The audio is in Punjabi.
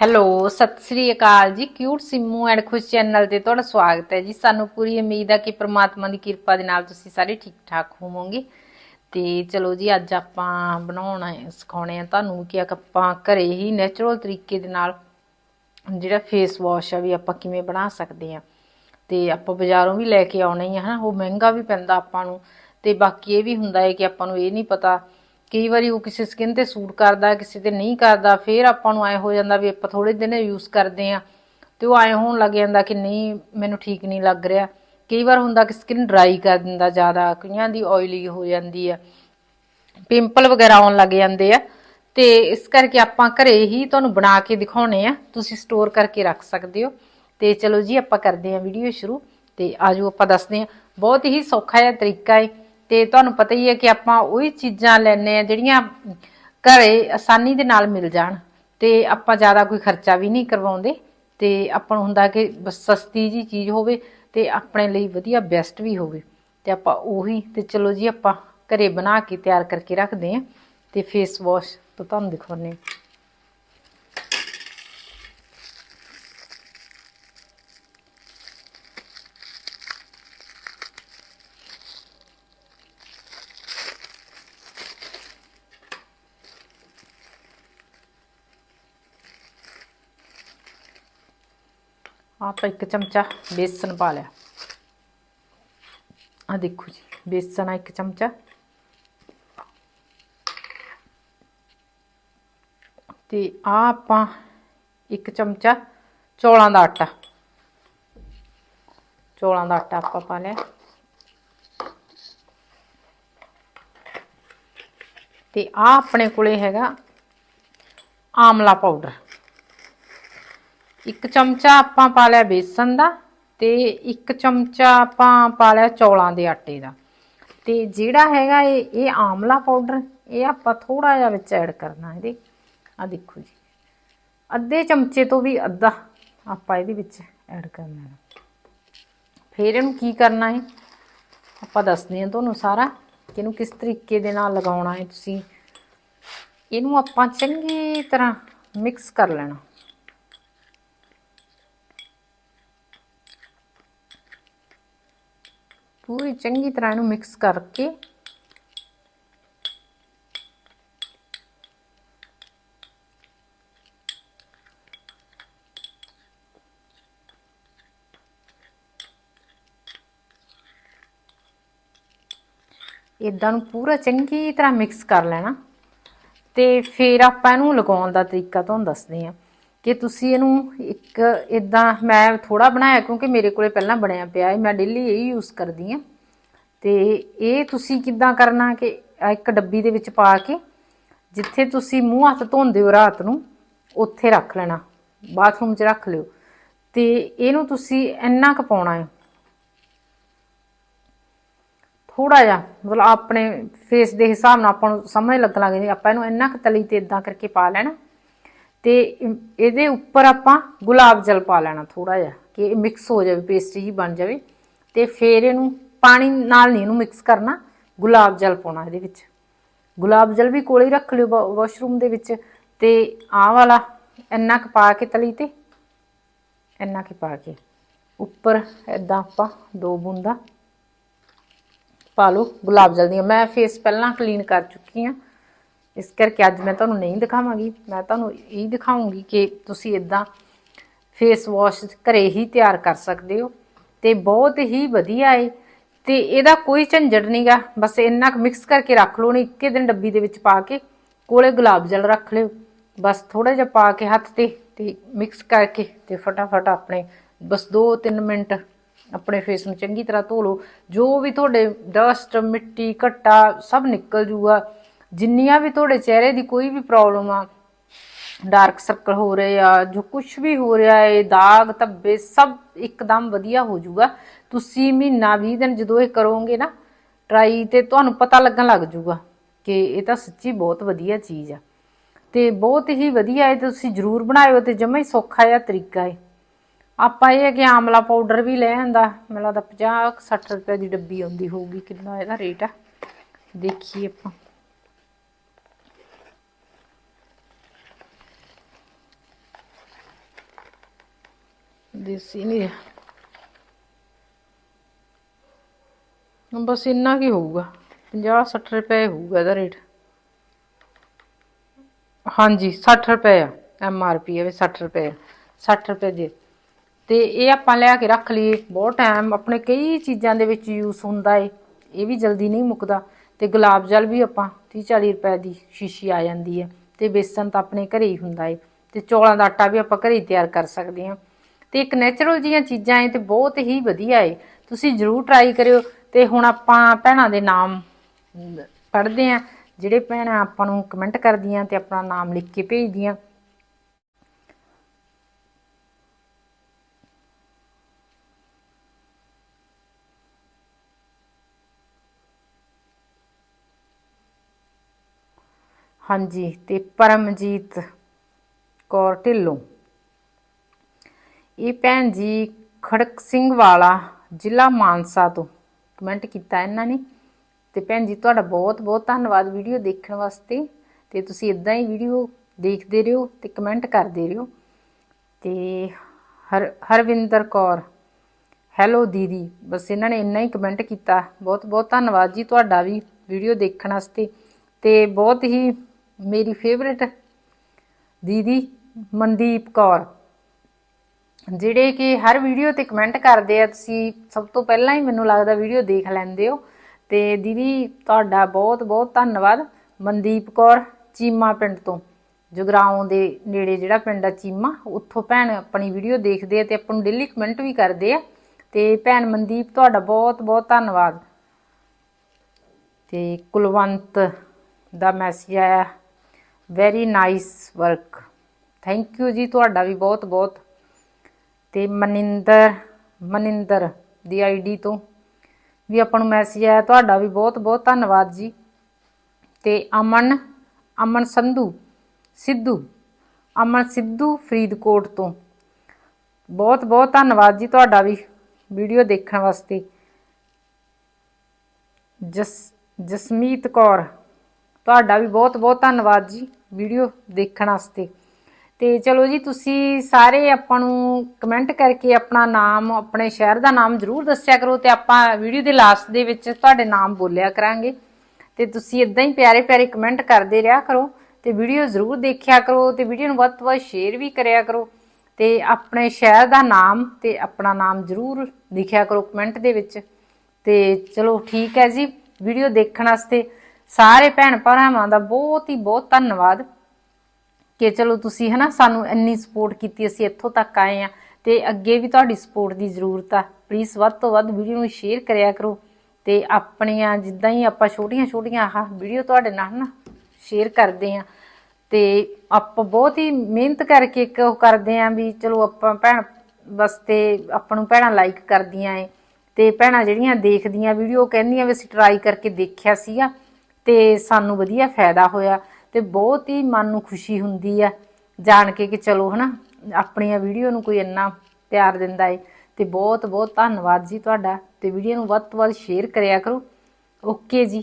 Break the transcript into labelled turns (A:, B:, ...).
A: Hello, Sat Sri Akal ji. Cute Simmu and Khush channel ਤੇ ਤੁਹਾਡਾ ਸਵਾਗਤ ਹੈ ਜੀ। ਸਾਨੂੰ ਪੂਰੀ ਉਮੀਦ ਹੈ ਕਿ ਪ੍ਰਮਾਤਮਾ ਦੀ ਕਿਰਪਾ ਦੇ ਨਾਲ ਤੁਸੀਂ ਸਾਰੇ ਠੀਕ ਠਾਕ ਹੋਵੋਗੇ। ਤੇ ਚਲੋ ਜੀ, ਅੱਜ ਆਪਾਂ ਬਣਾਉਣਾ ਸਿਖਾਉਣੇ ਆ ਤੁਹਾਨੂੰ ਕਿ ਆਪਾਂ ਘਰੇ ਹੀ ਨੇਚਰਲ ਤਰੀਕੇ ਦੇ ਨਾਲ ਜਿਹੜਾ ਫੇਸ ਵਾਸ਼ ਆ ਵੀ ਆਪਾਂ ਕਿਵੇਂ ਬਣਾ ਸਕਦੇ ਆ। ਤੇ ਆਪਾਂ ਬਾਜ਼ਾਰੋਂ ਵੀ ਲੈ ਕੇ ਆਉਣਾ ਹੀ ਆ ਨਾ ਉਹ ਮਹਿੰਗਾ ਵੀ ਪੈਂਦਾ ਆਪਾਂ ਨੂੰ। ਤੇ ਬਾਕੀ ਇਹ ਵੀ ਹੁੰਦਾ ਹੈ ਕਿ ਆਪਾਂ ਨੂੰ ਇਹ ਨਹੀਂ ਪਤਾ ਕਈ ਵਾਰੀ ਉਹ ਕਿਸੇ ਸਕਿਨ ਤੇ ਸੂਟ ਕਰਦਾ, ਕਿਸੇ ਤੇ ਨਹੀਂ ਕਰਦਾ, ਫਿਰ ਆਪਾਂ ਨੂੰ ਐ ਹੋ ਜਾਂਦਾ ਵੀ ਆਪਾਂ ਥੋੜੇ ਦਿਨ ਯੂਜ਼ ਕਰਦੇ ਆ ਤੇ ਉਹ ਐ ਹੋਣ ਲੱਗ ਜਾਂਦਾ ਕਿ ਨਹੀਂ, ਮੈਨੂੰ ਠੀਕ ਨਹੀਂ ਲੱਗ ਰਿਹਾ। ਕਈ ਵਾਰ ਹੁੰਦਾ ਕਿ ਸਕਿਨ ਡਰਾਈ ਕਰ ਦਿੰਦਾ ਜ਼ਿਆਦਾ, ਕਈਆਂ ਦੀ ਆਇਲੀ ਹੋ ਜਾਂਦੀ ਆ ਪਿੰਪਲ ਵਗੈਰਾ ਆਉਣ ਲੱਗ ਜਾਂਦੇ ਆ। ਤੇ ਇਸ ਕਰਕੇ ਆਪਾਂ ਘਰੇ ਹੀ ਤੁਹਾਨੂੰ ਬਣਾ ਕੇ ਦਿਖਾਉਣੇ ਆ, ਤੁਸੀਂ ਸਟੋਰ ਕਰਕੇ ਰੱਖ ਸਕਦੇ ਹੋ। ਤੇ ਚਲੋ ਜੀ, ਆਪਾਂ ਕਰਦੇ ਆ ਵੀਡੀਓ ਸ਼ੁਰੂ ਤੇ ਆਜੋ ਆਪਾਂ ਦੱਸਦੇ ਆ ਬਹੁਤ ਹੀ ਸੌਖਾ ਜਿਹਾ ਤਰੀਕਾ ਹੈ ਤੇ ਤੁਹਾਨੂੰ ਪਤਾ ਹੀ ਹੈ ਕਿ ਆਪਾਂ ਉਹੀ ਚੀਜ਼ਾਂ ਲੈਣੇ ਆ ਜਿਹੜੀਆਂ ਘਰੇ ਆਸਾਨੀ ਦੇ ਨਾਲ ਮਿਲ ਜਾਣ ਤੇ ਆਪਾਂ ਜ਼ਿਆਦਾ ਕੋਈ ਖਰਚਾ ਵੀ ਨਹੀਂ ਕਰਵਾਉਂਦੇ ਤੇ ਆਪਾਂ ਨੂੰ ਹੁੰਦਾ ਕਿ ਬਸ ਸਸਤੀ ਜੀ ਚੀਜ਼ ਹੋਵੇ ਤੇ ਆਪਣੇ ਲਈ ਵਧੀਆ ਬੈਸਟ ਵੀ ਹੋਵੇ। ਤੇ ਆਪਾਂ ਉਹੀ ਤੇ ਚਲੋ ਜੀ ਆਪਾਂ ਘਰੇ ਬਣਾ ਕੇ ਤਿਆਰ ਕਰਕੇ ਰੱਖਦੇ ਆਂ ਤੇ ਫੇਸ ਵਾਸ਼ ਤੋਂ ਤੁਹਾਨੂੰ ਦਿਖਾਉਣੇ ਆਪਾਂ ਇੱਕ ਚਮਚਾ ਬੇਸਨ ਪਾ ਲਿਆ। ਆ ਦੇਖੋ ਜੀ, ਬੇਸਨ ਆ ਇੱਕ ਚਮਚਾ। ਤੇ ਆ ਆਪਾਂ ਇੱਕ ਚਮਚਾ ਚੌਲਾਂ ਦਾ ਆਟਾ। ਚੌਲਾਂ ਦਾ ਆਟਾ ਆਪਾਂ ਪਾ ਲਿਆ। ਤੇ ਆ ਆਪਣੇ ਕੋਲੇ ਹੈਗਾ ਆਮਲਾ ਪਾਊਡਰ। ਇੱਕ ਚਮਚਾ ਆਪਾਂ ਪਾ ਲਿਆ ਬੇਸਨ ਦਾ ਤੇ ਇੱਕ ਚਮਚਾ ਆਪਾਂ ਪਾ ਲਿਆ ਚੌਲਾਂ ਦੇ ਆਟੇ ਦਾ। ਤੇ ਜਿਹੜਾ ਹੈਗਾ ਇਹ ਇਹ ਆਮਲਾ ਪਾਊਡਰ ਇਹ ਆਪਾਂ ਥੋੜਾ ਜਿਹਾ ਵਿੱਚ ਐਡ ਕਰਨਾ ਇਹਦੇ। ਆ ਦੇਖੋ ਜੀ। ਅੱਧੇ ਚਮਚੇ ਤੋਂ ਵੀ ਅੱਧਾ ਆਪਾਂ ਇਹਦੇ ਵਿੱਚ ਐਡ ਕਰਨਾ ਹੈ। ਫਿਰ ਇਹਨੂੰ ਕੀ ਕਰਨਾ ਹੈ? ਆਪਾਂ ਦੱਸਦੇ ਹਾਂ ਤੁਹਾਨੂੰ ਸਾਰਾ ਕਿ ਇਹਨੂੰ ਕਿਸ ਤਰੀਕੇ ਦੇ ਨਾਲ ਲਗਾਉਣਾ ਹੈ ਤੁਸੀਂ। ਇਹਨੂੰ ਆਪਾਂ ਚੰਗੀ ਤਰ੍ਹਾਂ ਮਿਕਸ ਕਰ ਲੈਣਾ। ਪੂਰੀ ਚੰਗੀ ਤਰ੍ਹਾਂ ਇਹਨੂੰ ਮਿਕਸ ਕਰਕੇ ਇਦਾਂ ਨੂੰ ਪੂਰਾ ਚੰਗੀ ਤਰ੍ਹਾਂ ਮਿਕਸ ਕਰ ਲੈਣਾ ਤੇ ਫਿਰ ਆਪਾਂ ਇਹਨੂੰ ਲਗਾਉਣ ਦਾ ਤਰੀਕਾ ਤੁਹਾਨੂੰ ਦੱਸਦੇ ਹਾਂ। ਕਿ ਤੁਸੀਂ ਇਹਨੂੰ ਇੱਕ ਇਦਾਂ ਮੈਂ ਥੋੜਾ ਬਣਾਇਆ ਕਿਉਂਕਿ ਮੇਰੇ ਕੋਲੇ ਪਹਿਲਾਂ ਬਣਿਆ ਪਿਆ ਹੈ, ਮੈਂ ਡੇਲੀ ਇਹ ਯੂਜ਼ ਕਰਦੀ ਆ ਤੇ ਇਹ ਤੁਸੀਂ ਕਿੱਦਾਂ ਕਰਨਾ ਕਿ ਇੱਕ ਡੱਬੀ ਦੇ ਵਿੱਚ ਪਾ ਕੇ ਜਿੱਥੇ ਤੁਸੀਂ ਮੂੰਹ ਹੱਥ ਧੋਂਦੇ ਹੋ ਰਾਤ ਨੂੰ, ਉੱਥੇ ਰੱਖ ਲੈਣਾ ਬਾਥਰੂਮ 'ਚ ਰੱਖ ਲਿਓ। ਤੇ ਇਹਨੂੰ ਤੁਸੀਂ ਇੰਨਾ ਕੁ ਪਾਉਣਾ ਹੈ। ਥੋੜਾ ਜਿਹਾ, ਮਤਲਬ ਆਪਣੇ ਫੇਸ ਦੇ ਹਿਸਾਬ ਨਾਲ ਆਪਾਂ ਨੂੰ ਸਮਝ ਲੱਗਣ ਲੱਗ ਜਾਂਦੀ ਆਪਾਂ ਇਹਨੂੰ ਇੰਨਾ ਕੁ ਤਲੀ ਤੇ ਇਦਾਂ ਕਰਕੇ ਪਾ ਲੈਣਾ। ਤੇ ਇਹਦੇ ਉੱਪਰ ਆਪਾਂ ਗੁਲਾਬ ਜਲ ਪਾ ਲੈਣਾ ਥੋੜਾ ਜਿਹਾ, ਕਿ ਇਹ ਮਿਕਸ ਹੋ ਜਾਵੇ ਪੇਸਟ ਜੀ ਬਣ ਜਾਵੇ। ਤੇ ਫਿਰ ਇਹਨੂੰ ਪਾਣੀ ਨਾਲ ਨਹੀਂ ਇਹਨੂੰ ਮਿਕਸ ਕਰਨਾ, ਗੁਲਾਬ ਜਲ ਪਾਉਣਾ ਇਹਦੇ ਵਿੱਚ। ਗੁਲਾਬ ਜਲ ਵੀ ਕੋਲੇ ਹੀ ਰੱਖ ਲਿਓ ਵਾਸ਼ਰੂਮ ਦੇ ਵਿੱਚ। ਤੇ ਆਹ ਵਾਲਾ, ਇੰਨਾ ਕੁ ਪਾ ਕੇ ਤਲੀ ਤੇ, ਇੰਨਾ ਕੁ ਪਾ ਕੇ। ਉੱਪਰ ਇਦਾਂ ਆਪਾਂ ਦੋ ਬੂੰਦਾ ਪਾ ਲਓ ਗੁਲਾਬ ਜਲ ਦੀਆਂ। ਮੈਂ ਫੇਸ ਪਹਿਲਾਂ ਕਲੀਨ ਕਰ ਚੁੱਕੀ ਆ। ਇਸ ਕਰਕੇ ਅੱਜ ਮੈਂ ਤੁਹਾਨੂੰ ਨਹੀਂ ਦਿਖਾਵਾਂਗੀ। ਮੈਂ ਤੁਹਾਨੂੰ ਇਹ ਦਿਖਾਉਂਗੀ ਕਿ ਤੁਸੀਂ ਇਦਾਂ ਫੇਸ ਵਾਸ਼ ਘਰੇ ਹੀ ਤਿਆਰ ਕਰ ਸਕਦੇ ਹੋ ਤੇ ਬਹੁਤ ਹੀ ਵਧੀਆ ਏ। ਤੇ ਇਹਦਾ ਕੋਈ ਝੰਜਟ ਨਹੀਂਗਾ ਬਸ ਇੰਨਾ ਕੁ ਮਿਕਸ ਕਰਕੇ ਰੱਖ ਲਓ ਨਹੀਂ ਇੱਕੇ ਦਿਨ ਡੱਬੀ ਦੇ ਵਿੱਚ ਪਾ ਕੇ ਕੋਲੇ ਗੁਲਾਬ ਜਲ ਰੱਖ ਲਿਓ। ਬਸ ਥੋੜਾ ਜਿਹਾ ਪਾ ਕੇ ਹੱਥ ਤੇ ਤੇ ਮਿਕਸ ਕਰਕੇ ਤੇ ਫਟਾਫਟ ਆਪਣੇ ਬਸ 2-3 ਮਿੰਟ ਆਪਣੇ ਫੇਸ ਨੂੰ ਚੰਗੀ ਤਰ੍ਹਾਂ ਧੋ ਲਓ। ਜੋ ਵੀ ਤੁਹਾਡੇ ਡਸਟ ਮਿੱਟੀ, ਘੱਟਾ ਸਭ ਨਿਕਲ ਜੂਗਾ। ਜਿੰਨੀਆਂ ਵੀ ਤੁਹਾਡੇ ਚਿਹਰੇ ਦੀ ਕੋਈ ਵੀ ਪ੍ਰੋਬਲਮ ਆ ਡਾਰਕ ਸਰਕਲ ਹੋ ਰਹੇ ਆ, ਜੋ ਕੁਝ ਵੀ ਹੋ ਰਿਹਾ ਹੈ ਦਾਗ, ਧੱਬੇ, ਸਭ ਇੱਕਦਮ ਵਧੀਆ ਹੋ ਜਾਊਗਾ। ਤੁਸੀਂ ਮਹੀਨਾ 20 ਦਿਨ ਜਦੋਂ ਇਹ ਕਰੋਗੇ ਨਾ ਟਰਾਈ ਤੇ ਤੁਹਾਨੂੰ ਪਤਾ ਲੱਗਣ ਲੱਗ ਜਾਊਗਾ ਕਿ ਇਹ ਤਾਂ ਸੱਚੀ ਬਹੁਤ ਵਧੀਆ ਚੀਜ਼ ਆ। ਤੇ ਬਹੁਤ ਹੀ ਵਧੀਆ ਹੈ ਤੁਸੀਂ ਜਰੂਰ ਬਣਾਇਓ ਤੇ ਜਮਾ ਹੀ ਸੌਖਾ ਜਿਹਾ ਤਰੀਕਾ ਹੈ ਆਪਾਂ ਇਹ ਹੈ ਕਿ ਆਮਲਾ ਪਾਊਡਰ ਵੀ ਲੈ ਆਂਦਾ, ਮੈਨੂੰ ਲੱਗਦਾ 50 60 ਰੁਪਏ ਦੀ ਡੱਬੀ ਆਉਂਦੀ ਹੋਊਗੀ, ਕਿੰਨਾ ਇਹਦਾ ਰੇਟ ਆ। ਦੇਖੀਏ ਆਪਾਂ। ਦੇਸੀ ਨਹੀਂ ਬਸ ਇੰਨਾ ਕੀ ਹੋਊਗਾ? 50 60 ਰੁਪਏ ਹੋਊਗਾ ਇਹਦਾ ਰੇਟ ਹਾਂਜੀ 60 ਰੁਪਏ ਆ ਐਮ ਆਰ ਪੀ ਹੈ ਵੀ 60 ਰੁਪਏ ਆ। 60 ਰੁਪਏ ਦੇ। ਤੇ ਇਹ ਆਪਾਂ ਲਿਆ ਕੇ ਰੱਖ ਲਈਏ, ਬਹੁਤ ਟਾਈਮ ਆਪਣੇ ਕਈ ਚੀਜ਼ਾਂ ਦੇ ਵਿੱਚ ਯੂਜ਼ ਹੁੰਦਾ ਏ, ਇਹ ਵੀ ਜਲਦੀ ਨਹੀਂ ਮੁੱਕਦਾ। ਤੇ ਗੁਲਾਬ ਜਲ ਵੀ ਆਪਾਂ 30 40 ਰੁਪਏ ਦੀ ਸ਼ੀਸ਼ੀ ਆ ਜਾਂਦੀ ਹੈ ਤੇ ਬੇਸਨ ਤਾਂ ਆਪਣੇ ਘਰੇ ਹੀ ਹੁੰਦਾ ਏ, ਤੇ ਚੌਲਾਂ ਦਾ ਆਟਾ ਵੀ ਆਪਾਂ ਘਰੇ ਹੀ ਤਿਆਰ ਕਰ ਸਕਦੇ ਹਾਂ। ਤੇ ਇੱਕ ਨੇਚਰਲ ਜੀਆਂ ਚੀਜ਼ਾਂ ਏ ਤੇ ਬਹੁਤ ਹੀ ਵਧੀਆ ਏ। ਤੁਸੀਂ ਜਰੂਰ ਟਰਾਈ ਕਰਿਓ ਤੇ ਹੁਣ ਆਪਾਂ ਭੈਣਾਂ ਦੇ ਨਾਮ ਪੜ੍ਹਦੇ ਆ। ਜਿਹੜੇ ਭੈਣਾਂ ਆਪਾਂ ਨੂੰ ਕਮੈਂਟ ਕਰਦੀਆਂ ਤੇ ਆਪਣਾ ਨਾਮ ਲਿਖ ਕੇ ਭੇਜਦੀਆਂ। ਹਾਂਜੀ, ਤੇ ਪਰਮਜੀਤ ਕੌਰ ਢਿੱਲੋਂ। ਇਹ ਭੈਣ ਜੀ ਖੜਕ ਸਿੰਘ ਵਾਲਾ ਜ਼ਿਲ੍ਹਾ ਮਾਨਸਾ ਤੋਂ ਕਮੈਂਟ ਕੀਤਾ ਇਹਨਾਂ ਨੇ। ਤੇ ਭੈਣ ਜੀ, ਤੁਹਾਡਾ ਬਹੁਤ ਬਹੁਤ ਧੰਨਵਾਦ ਵੀਡੀਓ ਦੇਖਣ ਵਾਸਤੇ। ਤੇ ਤੁਸੀਂ ਇਦਾਂ ਹੀ ਵੀਡੀਓ ਦੇਖਦੇ ਰਹੋ ਤੇ ਕਮੈਂਟ ਕਰਦੇ ਰਹੋ। ਤੇ ਹਰ, ਹਰਵਿੰਦਰ ਕੌਰ ਹੈਲੋ ਦੀਦੀ, ਬਸ ਇਹਨਾਂ ਨੇ ਇੰਨਾ ਹੀ ਕਮੈਂਟ ਕੀਤਾ। ਬਹੁਤ ਬਹੁਤ ਧੰਨਵਾਦ ਜੀ ਤੁਹਾਡਾ ਵੀ ਵੀਡੀਓ ਦੇਖਣ ਵਾਸਤੇ। ਤੇ ਬਹੁਤ ਹੀ ਮੇਰੀ ਫੇਵਰਿਟ ਦੀਦੀ ਮਨਦੀਪ ਕੌਰ। ਜਿਹੜੇ ਕਿ ਹਰ ਵੀਡੀਓ ਤੇ ਕਮੈਂਟ ਕਰਦੇ ਆ, ਤੁਸੀਂ ਸਭ ਤੋਂ ਪਹਿਲਾਂ ਹੀ ਮੈਨੂੰ ਲੱਗਦਾ ਵੀਡੀਓ ਦੇਖ ਲੈਂਦੇ ਹੋ। ਤੇ ਦੀਦੀ, ਤੁਹਾਡਾ ਬਹੁਤ ਬਹੁਤ ਧੰਨਵਾਦ। ਮਨਦੀਪ ਕੌਰ, ਚੀਮਾ ਪਿੰਡ ਤੋਂ। ਜਗਰਾਉਂ ਦੇ ਨੇੜੇ ਜਿਹੜਾ ਪਿੰਡ ਆ ਚੀਮਾ, ਉੱਥੋਂ ਭੈਣ ਆਪਣੀ ਵੀਡੀਓ ਦੇਖਦੇ ਆ ਤੇ ਆਪਾਂ ਨੂੰ ਡੇਲੀ ਕਮੈਂਟ ਵੀ ਕਰਦੇ ਆ। ਤੇ ਭੈਣ ਮਨਦੀਪ, ਤੁਹਾਡਾ ਬਹੁਤ ਬਹੁਤ ਧੰਨਵਾਦ। ਤੇ ਕੁਲਵੰਤ ਦਾ ਮੈਸੇਜ ਆਇਆ very nice work thank you ji, ਤੁਹਾਡਾ ਵੀ ਬਹੁਤ ਬਹੁਤ ਤੇ ਮਨਿੰਦਰ ਮਨਿੰਦਰ ਦੀ ਆਈਡੀ ਤੋਂ ਵੀ ਆਪਾਂ ਨੂੰ ਮੈਸੇਜ ਆਇਆ। ਤੁਹਾਡਾ ਵੀ ਬਹੁਤ ਬਹੁਤ ਧੰਨਵਾਦ ਜੀ। ਤੇ ਅਮਨ ਅਮਨ ਸੰਧੂ, ਸਿੱਧੂ, ਅਮਨ ਸਿੱਧੂ ਫਰੀਦਕੋਟ ਤੋਂ। ਬਹੁਤ ਬਹੁਤ ਧੰਨਵਾਦ ਜੀ ਤੁਹਾਡਾ ਵੀ ਵੀਡੀਓ ਦੇਖਣ ਵਾਸਤੇ। ਜਸ, ਜਸਮੀਤ ਕੌਰ, ਤੁਹਾਡਾ ਵੀ ਬਹੁਤ ਬਹੁਤ ਧੰਨਵਾਦ ਜੀ ਵੀਡੀਓ ਦੇਖਣ ਵਾਸਤੇ। ਤੇ ਚਲੋ ਜੀ, ਤੁਸੀਂ ਸਾਰੇ ਆਪਾਂ ਨੂੰ ਕਮੈਂਟ ਕਰਕੇ ਆਪਣਾ ਨਾਮ, ਆਪਣੇ ਸ਼ਹਿਰ ਦਾ ਨਾਮ ਜਰੂਰ ਦੱਸਿਆ ਕਰੋ ਤੇ ਆਪਾਂ ਵੀਡੀਓ ਦੇ ਲਾਸਟ ਦੇ ਵਿੱਚ ਤੁਹਾਡੇ ਨਾਮ ਬੋਲਿਆ ਕਰਾਂਗੇ। ਤੇ ਤੁਸੀਂ ਇਦਾਂ ਹੀ ਪਿਆਰੇ ਪਿਆਰੇ ਕਮੈਂਟ ਕਰਦੇ ਰਿਹਾ ਕਰੋ ਤੇ ਵੀਡੀਓ ਜ਼ਰੂਰ ਦੇਖਿਆ ਕਰੋ ਤੇ ਵੀਡੀਓ ਨੂੰ ਵੱਧ ਤੋਂ ਵੱਧ ਸ਼ੇਅਰ ਵੀ ਕਰਿਆ ਕਰੋ ਤੇ ਆਪਣੇ ਸ਼ਹਿਰ ਦਾ ਨਾਮ ਤੇ ਆਪਣਾ ਨਾਮ ਜਰੂਰ ਲਿਖਿਆ ਕਰੋ ਕਮੈਂਟ ਦੇ ਵਿੱਚ। ਤੇ ਚਲੋ ਠੀਕ ਹੈ ਜੀ ਵੀਡੀਓ ਦੇਖਣ ਵਾਸਤੇ ਸਾਰੇ ਭੈਣ ਭਰਾਵਾਂ ਦਾ ਬਹੁਤ ਹੀ ਬਹੁਤ ਧੰਨਵਾਦ। ਕਿ ਚਲੋ ਤੁਸੀਂ ਹਨਾ ਸਾਨੂੰ ਇੰਨੀ ਸਪੋਰਟ ਕੀਤੀ, ਅਸੀਂ ਇੱਥੋਂ ਤੱਕ ਆਏ ਆ ਤੇ ਅੱਗੇ ਵੀ ਤੁਹਾਡੀ ਸਪੋਰਟ ਦੀ ਜ਼ਰੂਰਤ ਆ। ਪਲੀਜ਼ ਵੱਧ ਤੋਂ ਵੱਧ ਵੀਡੀਓ ਨੂੰ ਸ਼ੇਅਰ ਕਰਿਆ ਕਰੋ ਤੇ ਆਪਣੀਆਂ ਜਿੱਦਾਂ ਹੀ ਆਪਾਂ ਛੋਟੀਆਂ ਛੋਟੀਆਂ ਆਹ ਵੀਡੀਓ ਤੁਹਾਡੇ ਨਾਲ ਨਾ ਸ਼ੇਅਰ ਕਰਦੇ ਆ ਤੇ ਆਪਾਂ ਬਹੁਤ ਹੀ ਮਿਹਨਤ ਕਰਕੇ ਇੱਕ ਉਹ ਕਰਦੇ ਆ ਵੀ ਚਲੋ ਆਪਾਂ ਭੈਣ ਵਾਸਤੇ ਆਪਾਂ ਨੂੰ ਭੈਣਾਂ ਲਾਈਕ ਕਰਦੀਆਂ ਏ ਤੇ ਭੈਣਾਂ ਜਿਹੜੀਆਂ ਦੇਖਦੀਆਂ ਵੀਡੀਓ ਕਹਿੰਦੀਆਂ ਵੀ ਅਸੀਂ ਟਰਾਈ ਕਰਕੇ ਦੇਖਿਆ ਸੀਗਾ ਤੇ ਸਾਨੂੰ ਵਧੀਆ ਫਾਇਦਾ ਹੋਇਆ। ਤੇ ਬਹੁਤ ਹੀ ਮਨ ਨੂੰ ਖੁਸ਼ੀ ਹੁੰਦੀ ਆ ਜਾਣ ਕੇ ਕਿ ਚਲੋ ਹਨਾ, ਆਪਣੀਆਂ ਵੀਡੀਓ ਨੂੰ ਕੋਈ ਇੰਨਾ ਪਿਆਰ ਦਿੰਦਾ ਏ। ਤੇ ਬਹੁਤ ਬਹੁਤ ਧੰਨਵਾਦ ਜੀ ਤੁਹਾਡਾ। ਤੇ ਵੀਡੀਓ ਨੂੰ ਵੱਧ ਤੋਂ ਵੱਧ ਸ਼ੇਅਰ ਕਰਿਆ ਕਰੋ। ਓਕੇ ਜੀ।